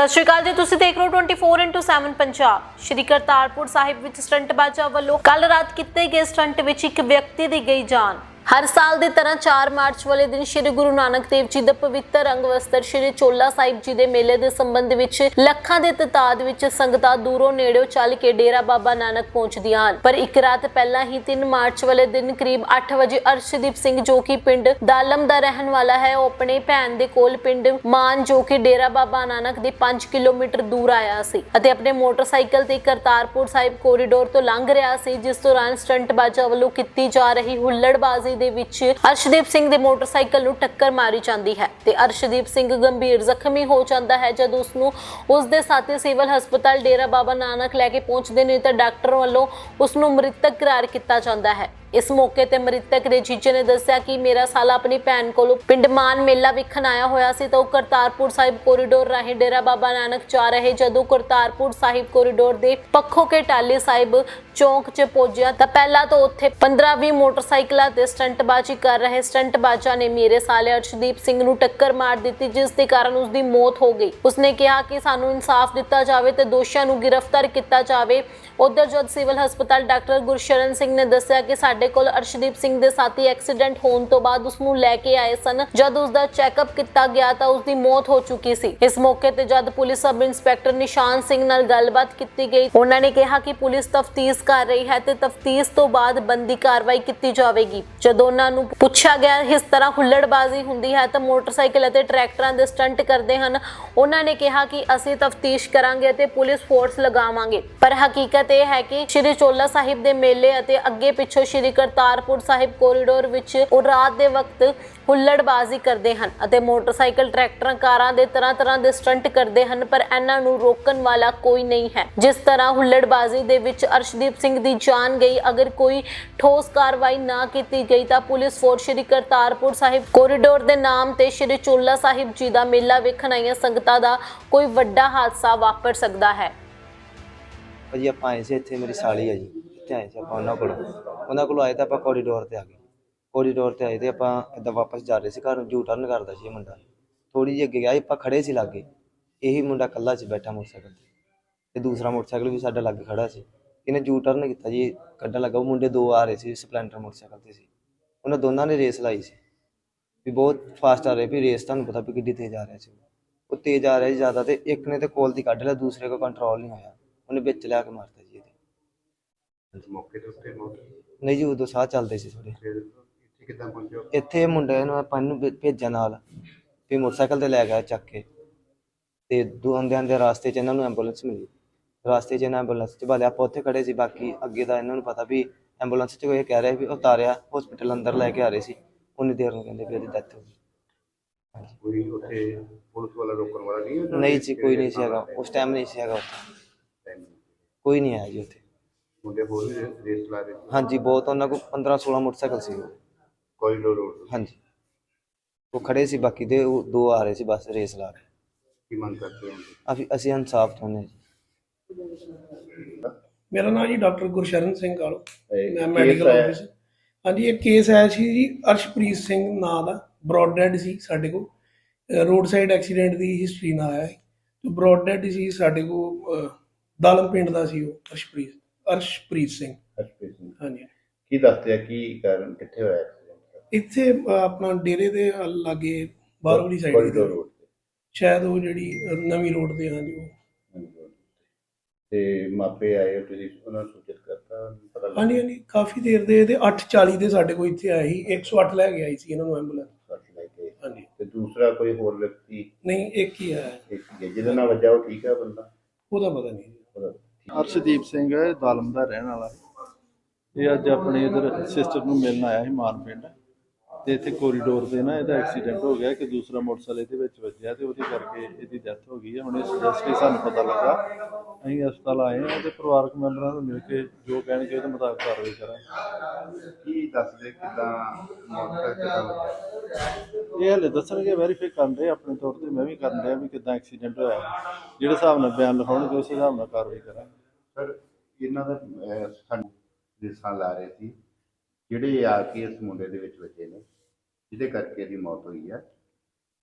ਸਤਿ ਸ਼੍ਰੀ ਅਕਾਲ ਜੀ, ਤੁਸੀਂ ਦੇਖ ਰਹੇ ਹੋ 24/7 ਪੰਜਾਬ। ਸ਼੍ਰੀ ਕਰਤਾਰਪੁਰ ਸਾਹਿਬ ਵਿੱਚ ਸਟੰਟ ਬਾਜਾ ਵੱਲੋਂ ਕੱਲ ਰਾਤ ਕੀਤੇ ਗਏ ਸਟੰਟ ਵਿੱਚ ਇੱਕ ਵਿਅਕਤੀ ਦੀ ਗਈ ਜਾਨ। ਹਰ ਸਾਲ ਦੀ ਤਰ੍ਹਾਂ 4 ਮਾਰਚ ਵਾਲੇ ਦਿਨ ਸ਼੍ਰੀ ਗੁਰੂ ਨਾਨਕ ਦੇਵ ਜੀ ਦਾ ਪਵਿੱਤਰ ਅੰਗ ਵਸਤਰ ਸ਼੍ਰੀ ਚੋਲਾ ਸਾਹਿਬ ਜੀ ਦੇ ਮੇਲੇ ਦੇ ਸੰਬੰਧ ਵਿੱਚ ਲੱਖਾਂ ਦੇ ਤਤਾਦ ਵਿੱਚ ਸੰਗਤਾਂ ਦੂਰੋਂ ਨੇੜਿਓਂ ਚੱਲ ਕੇ ਡੇਰਾ ਬਾਬਾ ਨਾਨਕ ਪਹੁੰਚਦੀਆਂ ਹਨ। ਪਰ ਇੱਕ ਰਾਤ ਪਹਿਲਾਂ ਹੀ 3 ਮਾਰਚ ਵਾਲੇ ਦਿਨ ਕਰੀਬ 8 ਵਜੇ ਅਰਸ਼ਦੀਪ ਸਿੰਘ ਜੋ ਕਿ ਪਿੰਡ ਦਾਲਮ ਦਾ ਰਹਿਣ ਵਾਲਾ ਹੈ, ਉਹ ਆਪਣੇ ਭੈਣ ਦੇ ਕੋਲ ਪਿੰਡ ਮਾਨ ਜੋ ਕਿ ਡੇਰਾ ਬਾਬਾ ਨਾਨਕ ਦੇ 5 ਕਿਲੋਮੀਟਰ ਦੂਰ ਆਇਆ ਸੀ ਅਤੇ ਆਪਣੇ ਮੋਟਰਸਾਈਕਲ ਤੇ ਕਰਤਾਰਪੁਰ ਸਾਹਿਬ ਕੋਰੀਡੋਰ ਤੋਂ ਲੰਘ ਰਿਹਾ ਸੀ, ਜਿਸ ਦੌਰਾਨ ਸਟੰਟਬਾਜ਼ਾਂ ਵੱਲੋਂ ਕੀਤੀ ਜਾ ਰਹੀ ਹੁੱਲੜਬਾਜ਼ੀ ਦੇ ਵਿੱਚ ਅਰਸ਼ਦੀਪ ਸਿੰਘ ਦੇ ਮੋਟਰਸਾਈਕਲ ਨੂੰ ਟੱਕਰ ਮਾਰੀ ਜਾਂਦੀ ਹੈ ਤੇ ਅਰਸ਼ਦੀਪ ਸਿੰਘ ਗੰਭੀਰ ਜ਼ਖਮੀ ਹੋ ਜਾਂਦਾ ਹੈ। ਜਦ ਉਸ ਨੂੰ ਉਸ ਦੇ ਸਾਥੀ ਸਿਵਲ ਹਸਪਤਾਲ ਡੇਰਾ ਬਾਬਾ ਨਾਨਕ ਲੈ ਕੇ ਪਹੁੰਚਦੇ ਨੇ ਤਾਂ ਡਾਕਟਰ ਵੱਲੋਂ ਉਸ ਨੂੰ ਮ੍ਰਿਤਕ ਕਰਾਰ ਕੀਤਾ ਜਾਂਦਾ ਹੈ। ਇਸ ਮੌਕੇ ਤੇ ਮ੍ਰਿਤਕ ਦੇ ਜੀਜੇ ਨੇ ਦੱਸਿਆ ਕਿ ਮੇਰਾ ਸਾਲਾ ਆਪਣੀ ਭੈਣ ਕੋਲੋਂ ਪਿੰਡ ਮਾਨ ਮੇਲਾ ਵੇਖਣ ਆਇਆ ਹੋਇਆ ਸੀ ਤਾਂ ਉਹ ਕਰਤਾਰਪੁਰ ਸਾਹਿਬ ਕੋਰੀਡੋਰ ਰਾਹੀਂ ਡੇਰਾ ਬਾਬਾ ਨਾਨਕ ਜਾ ਰਹੇ। ਜਦੋਂ ਕਰਤਾਰਪੁਰ ਸਾਹਿਬ ਕੋਰੀਡੋਰ ਦੇ ਪੱਖੋ ਕੇ ਟਾਲੀ ਸਾਹਿਬ ਚੌਂਕ 'ਚ ਪਹੁੰਚਿਆ ਤਾਂ ਪਹਿਲਾਂ ਤਾਂ ਉੱਥੇ 15-20 ਮੋਟਰਸਾਈਕਲਾਂ ਤੇ ਸਟੰਟਬਾਜ਼ੀ ਕਰ ਰਹੇ। ਸਟੰਟਬਾਜ਼ਾਂ ਨੇ ਮੇਰੇ ਸਾਲੇ ਅਰਸ਼ਦੀਪ ਸਿੰਘ ਨੂੰ ਟੱਕਰ ਮਾਰ ਦਿੱਤੀ, ਜਿਸ ਦੇ ਕਾਰਨ ਉਸ ਦੀ ਮੌਤ ਹੋ ਗਈ। ਉਸਨੇ ਕਿਹਾ ਕਿ ਸਾਨੂੰ ਇਨਸਾਫ ਦਿੱਤਾ ਜਾਵੇ ਤੇ ਦੋਸ਼ੀਆਂ ਨੂੰ ਗ੍ਰਿਫਤਾਰ ਕੀਤਾ ਜਾਵੇ। ਉਧਰ ਜਦ ਸਿਵਲ ਹਸਪਤਾਲ ਡਾਕਟਰ ਗੁਰਸ਼ਰਨ ਸਿੰਘ ਨੇ ਦੱਸਿਆ ਕਿ ਸਾਡੇ ਕੋਲ ਅਰਸ਼ਦੀਪ ਸਿੰਘ ਦੇ ਸਾਥੀ ਐਕਸੀਡੈਂਟ ਹੋਣ ਤੋਂ ਬਾਅਦ ਉਸ ਨੂੰ ਲੈ ਕੇ ਆਏ ਸਨ। ਜਦ ਉਸ ਦਾ ਚੈੱਕਅਪ ਕੀਤਾ ਗਿਆ ਤਾਂ ਉਸ ਦੀ ਮੌਤ ਹੋ ਚੁੱਕੀ ਸੀ। ਇਸ ਮੌਕੇ ਤੇ ਜਦ police sub inspector Nishan Singh ਨਾਲ ਗੱਲਬਾਤ ਕੀਤੀ ਗਈ, ਉਹਨਾਂ ਨੇ ਕਿਹਾ ਕਿ ਪੁਲਿਸ ਤਫਤੀਸ਼ ਕਰ ਰਹੀ ਹੈ ਤੇ ਤਫਤੀਸ਼ ਤੋਂ ਬਾਅਦ ਬੰਦੀ ਕਾਰਵਾਈ ਕੀਤੀ ਜਾਵੇਗੀ। ਜਦੋਂ ਉਹਨਾਂ ਨੂੰ ਪੁੱਛਿਆ ਗਿਆ ਇਸ ਤਰ੍ਹਾਂ ਹੁੱਲੜਬਾਜ਼ੀ ਹੁੰਦੀ ਹੈ ਤਾਂ ਮੋਟਰਸਾਈਕਲ ਅਤੇ ਟਰੈਕਟਰਾਂ ਦੇ ਸਟੰਟ ਕਰਦੇ ਹਨ। ਉਹਨਾਂ ਨੇ ਕਿਹਾ ਕਿ ਅਸੀਂ ਤਫਤੀਸ਼ ਕਰਾਂਗੇ ਤੇ ਪੁਲਿਸ ਫੋਰਸ ਲਗਾਵਾਂਗੇ। ਪਰ ਹਕੀਕਤ ਇਹ ਹੈ ਕਿ ਸ਼੍ਰੀ ਚੋਲਾ ਸਾਹਿਬ ਦੇ ਮੇਲੇ ਅਤੇ ਅੱਗੇ ਪਿੱਛੋਂ ਸ਼੍ਰੀ ਕਰਤਾਰਪੁਰ ਸਾਹਿਬ ਕੋਰੀਡੋਰ ਵਿੱਚ ਉਹ ਰਾਤ ਦੇ ਵਕਤ ਹੁੱਲੜਬਾਜ਼ੀ ਕਰਦੇ ਹਨ ਅਤੇ ਮੋਟਰਸਾਈਕਲ, ਟਰੈਕਟਰਾਂ, ਕਾਰਾਂ ਦੇ ਤਰ੍ਹਾਂ ਤਰ੍ਹਾਂ ਦੇ ਸਟੰਟ ਕਰਦੇ ਹਨ, ਪਰ ਇਹਨਾਂ ਨੂੰ ਰੋਕਣ ਵਾਲਾ ਕੋਈ ਨਹੀਂ ਹੈ। ਜਿਸ ਤਰ੍ਹਾਂ ਹੁੱਲੜਬਾਜ਼ੀ ਦੇ ਵਿੱਚ ਅਰਸ਼ਦੀਪ ਸਿੰਘ ਦੀ ਜਾਨ ਗਈ, ਅਗਰ ਕੋਈ ਠੋਸ ਕਾਰਵਾਈ ਨਾ ਕੀਤੀ ਗਈ ਤਾਂ police force Shri Kartarpur Sahib corridor ਦੇ ਨਾਮ ਤੇ ਸ਼੍ਰੀ ਚੋਲਾ ਸਾਹਿਬ ਜੀ ਦਾ ਮੇਲਾ ਵੇਖਣ ਆਈਆਂ ਸੰਗਤਾਂ ਦਾ ਕੋਈ ਵੱਡਾ ਹਾਦਸਾ ਵਾਪਰ ਸਕਦਾ ਹੈ। ਭਾਜੀ, ਆਪਾਂ ਆਏ ਸੀ ਇੱਥੇ, ਮੇਰੀ ਸਾਲੀ ਆ ਜੀ। ਇੱਥੇ ਆਏ ਸੀ ਆਪਾਂ ਉਹਨਾਂ ਕੋਲ। ਉਹਨਾਂ ਕੋਲ ਆਏ ਤਾਂ ਆਪਾਂ ਕੋਰੀਡੋਰ ਤੇ ਆ ਗਏ। ਕੋਰੀਡੋਰ ਤੇ ਆਏ ਤੇ ਆਪਾਂ ਇੱਦਾਂ ਵਾਪਸ ਜਾ ਰਹੇ ਸੀ ਘਰ ਨੂੰ ਯੂ ਟਰਨ ਕਰਦਾ ਸੀ ਇਹ ਮੁੰਡਾ। ਥੋੜੀ ਜਿਹੀ ਅੱਗੇ ਗਿਆ, ਆਪਾਂ ਖੜੇ ਸੀ ਲਾਗੇ। ਇਹੀ ਮੁੰਡਾ ਕੱਲਾ ਸੀ ਬੈਠਾ ਮੋਟਰਸਾਈਕਲ ਤੇ। ਤੇ ਦੂਸਰਾ ਮੋਟਰਸਾਈਕਲ ਵੀ ਸਾਡੇ ਲਾਗੇ ਖੜਾ ਸੀ। ਇਹਨੇ ਜੂ ਟਰਨ ਕੀਤਾ ਜੀ, ਕੱਢਣ ਲੱਗਾ। ਉਹ ਮੁੰਡੇ ਦੋ ਆ ਰਹੇ ਸੀ, ਸਪਲੈਂਡਰ ਮੋਟਰਸਾਈਕਲ ਤੇ ਸੀ। ਉਹਨਾਂ ਦੋਨਾਂ ਨੇ ਰੇਸ ਲਾਈ ਸੀ। ਵੀ ਬਹੁਤ ਫਾਸਟ ਆ ਰਹੇ, ਵੀ ਰੇਸ ਤੁਹਾਨੂੰ ਪਤਾ ਵੀ ਕਿੱਡੀ ਤੇਜ਼ ਆ ਰਿਹਾ ਸੀ। ਉਹ ਤੇਜ਼ ਆ ਰਿਹਾ ਸੀ ਜ਼ਿਆਦਾ ਤੇ ਇੱਕ ਨੇ ਤੇ ਕੋਲ ਦੀ ਕੱਢ ਲਿਆ, ਦੂਸਰੇ ਕੋ ਕੰਟਰੋਲ ਨਹੀਂ ਹੋਇਆ ਉਹਨੇ ਵਿੱਚ ਲਿਆ ਕੇ ਮਾਰਤਾ ਜੀ ਮੌਕੇ ਦੇ ਉੱਤੇ ਮੌਤ ਨਹੀਂ ਜੀ ਉਦੋਂ ਸਾਹ ਚੱਲਦੇ ਸੀ ਥੋੜੇ ਫਿਰ ਇੱਥੇ ਕਿੱਦਾਂ ਪਹੁੰਚਿਓ ਇੱਥੇ ਮੁੰਡੇ ਨੂੰ ਆਪਾਂ ਨੂੰ ਭੇ- ਭੇਜਿਆ ਨਾਲ। ਵੀ ਮੋਟਰਸਾਈਕਲ ਤੇ ਲੈ ਗਿਆ ਚੱਕ ਕੇ। ਤੇ ਦੋ ਆਉਂਦੇ ਆਉਂਦੇ ਰਾਸਤੇ 'ਚ ਇਹਨਾਂ ਨੂੰ ਐਂਬੂਲੈਂਸ ਮਿਲੀ। ਰਾਸਤੇ 'ਚ ਇਹਨਾਂ ਐਂਬੂਲੈਂਸ 'ਚ ਬਾਲੇ ਆਪਾਂ ਉੱਥੇ ਖੜੇ ਸੀ। ਬਾਕੀ ਅੱਗੇ ਦਾ ਇਹਨਾਂ ਨੂੰ ਪਤਾ ਵੀ ਐਂਬੂਲੈਂਸ 'ਚ ਕੋਈ ਕਹਿ ਰਿਹਾ ਵੀ ਉਤਾਰਿਆ ਹਸਪੀਟਲ ਅੰਦਰ ਲੈ ਕੇ ਆ ਰਹੇ ਸੀ। ਉਨੀ ਦੇਰ ਨੂੰ ਕਹਿੰਦੇ ਵੀ ਇਹਦੀ ਡੈਥ ਹੋ ਗਈ। ਕੋਈ ਉੱਥੇ ਪੁਲਿਸ ਵਾਲਾ ਰੋਕਣ ਵਾਲਾ ਨਹੀਂ ਜੀ ਕੋਈ ਨਹੀਂ ਸੀ ਹੈਗਾ। ਉਸ ਟਾਈਮ ਨਹੀਂ ਸੀ ਹੈਗਾ ਉੱਥੇ। ਕੋਈ ਨਹੀਂ ਆਇਆ ਜੀ ਉੱਥੇ। ਮੁੰਡੇ ਹੋਰ ਵੀ ਰੇਸ- ਰੇਸ ਚਲਾ ਰਹੇ ਸੀ। ਹਾਂਜੀ ਬਹੁਤ ਉਹਨਾਂ ਕੋਲ 15 16 ਮੋਟਰਸਾਈਕਲ ਸੀ ਕੋਰੀਡੋਰ ਰੋਡ। ਹਾਂਜੀ। ਉਹ ਖੜੇ ਸੀ ਬਾਕੀ ਦੇ ਉਹ ਦੋ ਆ ਰਹੇ ਸੀ ਬਸ ਰੇਸ ਲਾ ਕੇ। ਕੀ ਮੰਗ ਕਰਦੇ ਹੋ? ਅਸੀਂ ਅਸੀਂ ਇਨਸਾਫ ਚਾਹੁੰਦੇ ਜੀ। ਮੇਰਾ ਨਾਮ ਜੀ ਡਾਕਟਰ ਗੁਰਸ਼ਰਨ ਸਿੰਘ ਕਾਲੋ ਇਹ ਮੈਂ case ਮੈਡੀਕਲ ਆਇਆ। ਆਫਿਸ ਹਾਂਜੀ ਇਹ ਕੇਸ ਆਇਆ ਸੀ ਜੀ ਅਰਸ਼ਪ੍ਰੀਤ ਸਿੰਘ ਨਾਂ ਦਾ। ਬ੍ਰੌਡ ਡੈਡ ਸੀ ਸਾਡੇ ਕੋਲ। ਰੋਡ ਸਾਈਡ ਐਕਸੀਡੈਂਟ ਦੀ ਹਿਸਟਰੀ ਨਾਲ ਆਇਆ ਹੈ ਤੇ ਬ੍ਰੌਡ ਡੈਡ ਸੀ ਸਾਡੇ ਕੋਲ ਦਾਲਮ ਪਿੰਡ ਦਾ ਸੀ ਉਹ ਅਰਸ਼ਪ੍ਰੀਤ। ਅਰਸ਼ਪ੍ਰੀਤ ਸਿੰਘ। ਹਰਪ੍ਰੀਤ ਸਿੰਘ। ਹਾਂਜੀ। ਕੀ ਦੱਸਦੇ ਆ ਕੀ ਕਾਰਨ ਕਿੱਥੇ ਹੋਇਆ ਐਕਸੀਡੈਂਟ ਇੱਥੇ ਆਪਣਾ ਡੇਰੇ ਦੇ ਲਾਗੇ ਬਾਹਰਲੀ ਸਾਈਡ ਕੋਰੀਡੋਰ ਰੋਡ ਤੇ। ਸ਼ਾਇਦ ਉਹ ਜਿਹੜੀ ਨਵੀਂ ਰੋਡ ਤੇ ਹਾਂਜੀ ਉਹ। ਹਾਂਜੀ, road ਤੇ। ਤੇ ਮਾਪੇ ਆਏ ਹੋ ਤੁਸੀਂ ਉਹਨਾਂ ਨੂੰ ਸੂਚਿਤ ਕਰਤਾ ਪਤਾ ਲੱਗਾ ਹਾਂਜੀ ਹਾਂਜੀ ਕਾਫੀ ਦੇਰ ਦੇ ਇਹਦੇ 8:40 ਦੇ ਸਾਡੇ ਕੋਲ ਇੱਥੇ ਆਏ ਸੀ 108 ਲੈ ਕੇ ਆਈ ਸੀ ਇਹਨਾਂ ਨੂੰ ਐਂਬੂਲੈਂਸ ਸੱਟ ਹਾਂਜੀ। ਤੇ ਦੂਸਰਾ ਕੋਈ ਹੋਰ ਵਿਅਕਤੀ? ਨਹੀਂ ਇੱਕ ਹੀ ਆਇਆ। ਇੱਕ ਹੀ ਹੈ, ਜਿਹਦੇ ਨਾਲ ਵੱਜਾ ਉਹ ਠੀਕ ਹੈ ਬੰਦਾ? ਉਹਦਾ ਪਤਾ ਨਹੀਂ। ਅਰਸ਼ਦੀਪ ਸਿੰਘ ਦਾਲਮ ਦਾ ਰਹਿਣ ਵਾਲਾ ਇਹ ਅੱਜ ਆਪਣੇ ਇਧਰ ਸਿਸਟਰ ਨੂੰ ਮਿਲਣ ਆਇਆ ਸੀ ਮਾਨ ਪਿੰਡ। ਤੇ ਇੱਥੇ ਕੋਰੀਡੋਰ ਤੇ ਨਾ ਇਹਦਾ ਐਕਸੀਡੈਂਟ ਹੋ ਗਿਆ ਕਿ ਦੂਸਰਾ ਮੋਟਰਸਾਈਕਲ ਇਹਦੇ ਵਿੱਚ ਵੱਜਿਆ ਤੇ ਉਹਦੇ ਕਰਕੇ ਇਹਦੀ ਡੈਥ ਹੋ ਗਈ ਹੈ। ਹੁਣ ਇਸ ਜਸਟ ਸਾਨੂੰ ਪਤਾ ਲੱਗਾ। ਅਸੀਂ ਹਸਪਤਾਲ ਆਏ ਹਾਂ ਤੇ ਪਰਿਵਾਰਕ ਮੈਂਬਰਾਂ ਨੂੰ ਮਿਲ ਕੇ ਜੋ ਕਹਿਣਗੇ ਉਹਦੇ ਮੁਤਾਬਕ ਕਾਰਵਾਈ ਕਰਾਂਗੇ। ਕੀ ਦੱਸਦੇ ਕਿਦਾਂ ਹੋਇਆ? ਇਹ ਹਲੇ ਦੱਸਣਗੇ ਵੈਰੀਫਾਈ ਕਰਨ ਦੇ ਆਪਣੇ ਤੌਰ ਤੇ। ਮੈਂ ਵੀ ਕਰਨ ਰਿਹਾ ਵੀ ਕਿਦਾਂ ਐਕਸੀਡੈਂਟ ਹੋਇਆ। ਜਿਹੜੇ ਹਿਸਾਬ ਨਾਲ ਬਿਆਨ ਲਿਖਾਉਣਗੇ ਉਸ ਹਿਸਾਬ ਨਾਲ ਕਾਰਵਾਈ ਕਰਾਂਗੇ। ਸਰ ਇਹਨਾਂ ਦਾ ਅਹ, ਸਾਨੂੰ ਲਾ ਰਹੇ ਸੀ ਜਿਹੜੇ ਆ ਕੇ ਇਸ ਮੁੰਡੇ ਦੇ ਵਿੱਚ ਵੱਜੇ ਨੇ ਜਿਹਦੇ ਕਰਕੇ ਇਹਦੀ ਮੌਤ ਹੋਈ ਹੈ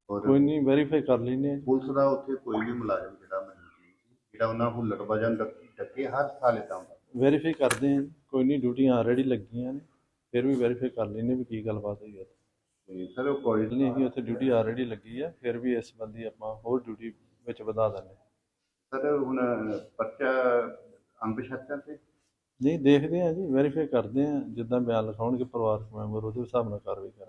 ਔਰ ਕੋਈ ਨਹੀਂ ਵੈਰੀਫਾਈ ਕਰ ਜੀ। ਪੁਲਿਸ ਦਾ ਉੱਥੇ ਕੋਈ ਵੀ ਮੁਲਾਜ਼ਮ ਜਿਹੜਾ ਮੈਨੂੰ ਨਹੀਂ ਸੀ, ਜਿਹੜਾ ਉਹਨਾਂ ਹੁੱਲੜ ਵਜਨ ਡੱਕੇ ਹਰ ਸਾਲ ਇਦਾਂ ਹੁੰਦਾ ਵੈਰੀਫਾਈ ਕਰਦੇ ਜੀ। ਕੋਈ ਨਹੀਂ ਡਿਊਟੀਆਂ ਆਲਰੇਡੀ ਲੱਗੀਆਂ ਨੇ ਫਿਰ ਵੀ ਵੈਰੀਫਾਈ ਕਰ ਲੈਂਦੇ ਵੀ ਕੀ ਗੱਲਬਾਤ ਹੋਈ ਹੈ ਤੇ ਸਰ ਉਹ ਕੋਈ ਨਹੀਂ ਕਿ ਉੱਥੇ ਡਿਊਟੀ ਆਲਰੇਡੀ ਲੱਗੀ ਆ ਫਿਰ ਵੀ ਇਸ ਸੰਬੰਧੀ ਆਪਾਂ ਹੋਰ ਡਿਊਟੀ ਵਿੱਚ ਵਧਾ ਦਿੰਦੇ ਹਾਂ। ਸਰ ਹੁਣ ਪਰਚਾ ਅੰਬਸ਼ਤਨ ਤੇ? ਨਹੀਂ, ਦੇਖਦੇ ਆ ਜੀ ਵੈਰੀਫਾਈ ਕਰਦੇ ਹਾਂ ਜਿੱਦਾਂ ਬਿਆਨ ਲਿਖਾਉਣਗੇ ਪਰਿਵਾਰਕ ਮੈਂਬਰ, ਉਹਦੇ ਹਿਸਾਬ ਨਾਲ ਕਾਰਵਾਈ ਕਰਾਂਗੇ।